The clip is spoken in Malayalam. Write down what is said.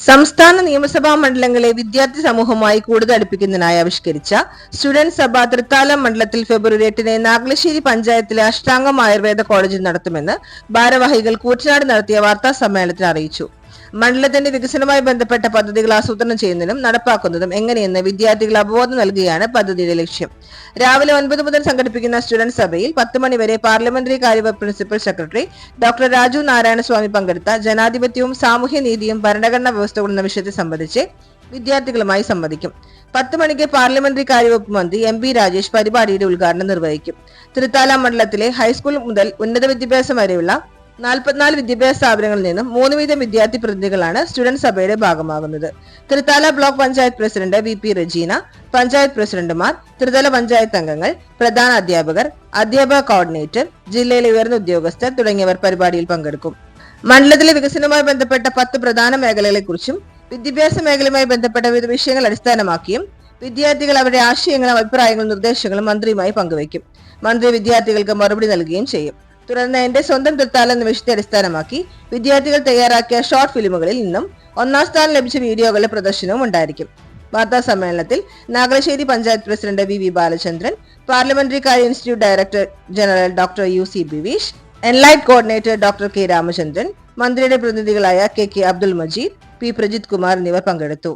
സംസ്ഥാന നിയമസഭാ മണ്ഡലങ്ങളെ വിദ്യാർത്ഥി സമൂഹമായി കൂടുതൽ അടുപ്പിക്കുന്നതിനായി ആവിഷ്കരിച്ച സ്റ്റുഡന്റ് സഭ തൃത്താലം മണ്ഡലത്തിൽ ഫെബ്രുവരി എട്ടിന് നാഗലശ്ശേരി പഞ്ചായത്തിലെ അഷ്ടാംഗം ആയുർവേദ കോളേജിൽ നടത്തുമെന്ന് ഭാരവാഹികൾ കൂറ്റനാട് നടത്തിയ വാർത്താ സമ്മേളനത്തിൽ അറിയിച്ചു. മണ്ഡലത്തിന്റെ വികസനവുമായി ബന്ധപ്പെട്ട പദ്ധതികൾ ആസൂത്രണം ചെയ്യുന്നതിനും നടപ്പാക്കുന്നതും എങ്ങനെയെന്ന് വിദ്യാർത്ഥികൾ അവബോധം നൽകുകയാണ് പദ്ധതിയുടെ ലക്ഷ്യം. രാവിലെ ഒൻപത് മുതൽ സംഘടിപ്പിക്കുന്ന സ്റ്റുഡന്റ് സഭയിൽ പത്ത് മണിവരെ പാർലമെന്ററി കാര്യ principal secretary doctor Raju Narayanaswamy പങ്കെടുത്ത ജനാധിപത്യവും സാമൂഹ്യനീതിയും ഭരണഘടനാ വ്യവസ്ഥകളും എന്ന വിഷയത്തെ സംബന്ധിച്ച് വിദ്യാർത്ഥികളുമായി സംവദിക്കും. പത്ത് മണിക്ക് പാർലമെന്ററി കാര്യവകുപ്പ് മന്ത്രി എം പി രാജേഷ് പരിപാടിയുടെ ഉദ്ഘാടനം നിർവഹിക്കും. തൃത്താല മണ്ഡലത്തിലെ ഹൈസ്കൂൾ മുതൽ ഉന്നത വിദ്യാഭ്യാസം വരെയുള്ള നാൽപ്പത്തിനാല് വിദ്യാഭ്യാസ സ്ഥാപനങ്ങളിൽ നിന്നും മൂന്ന് വീതം വിദ്യാർത്ഥി പ്രതിനിധികളാണ് സ്റ്റുഡന്റ് സഭയുടെ ഭാഗമാകുന്നത്. Thrithala block panchayat president V P Rajeena panchayat പ്രസിഡന്റുമാർ ത്രിതല പഞ്ചായത്ത് അംഗങ്ങൾ പ്രധാന അധ്യാപകർ അധ്യാപക കോർഡിനേറ്റർ ജില്ലയിലെ ഉയർന്ന ഉദ്യോഗസ്ഥർ തുടങ്ങിയവർ പരിപാടിയിൽ പങ്കെടുക്കും. മണ്ഡലത്തിലെ വികസനവുമായി ബന്ധപ്പെട്ട പത്ത് പ്രധാന മേഖലകളെക്കുറിച്ചും വിദ്യാഭ്യാസ മേഖലയുമായി ബന്ധപ്പെട്ട വിവിധ വിഷയങ്ങൾ അടിസ്ഥാനമാക്കിയും വിദ്യാർത്ഥികൾ അവരുടെ ആശയങ്ങളും അഭിപ്രായങ്ങളും നിർദ്ദേശങ്ങളും മന്ത്രിയുമായി പങ്കുവയ്ക്കും. മന്ത്രി വിദ്യാർത്ഥികൾക്ക് മറുപടി നൽകുകയും ചെയ്യും. തുടർന്ന് എന്റെ സ്വന്തം തൃത്താല എന്ന വിഷയത്തെ അടിസ്ഥാനമാക്കി വിദ്യാർത്ഥികൾ തയ്യാറാക്കിയ ഷോർട്ട് ഫിലിമുകളിൽ നിന്നും ഒന്നാം സ്ഥാനം ലഭിച്ച വീഡിയോകളുടെ പ്രദർശനവും ഉണ്ടായിരിക്കും. വാർത്താ സമ്മേളനത്തിൽ Nagalassery panchayat president V V Balachandran parliamentary കാര്യ institute director general doctor U C Biveesh enlight coordinator doctor K Ramachandran മന്ത്രിയുടെ പ്രതിനിധികളായ K K Abdul Majeed P Prajith Kumar എന്നിവർ പങ്കെടുത്തു.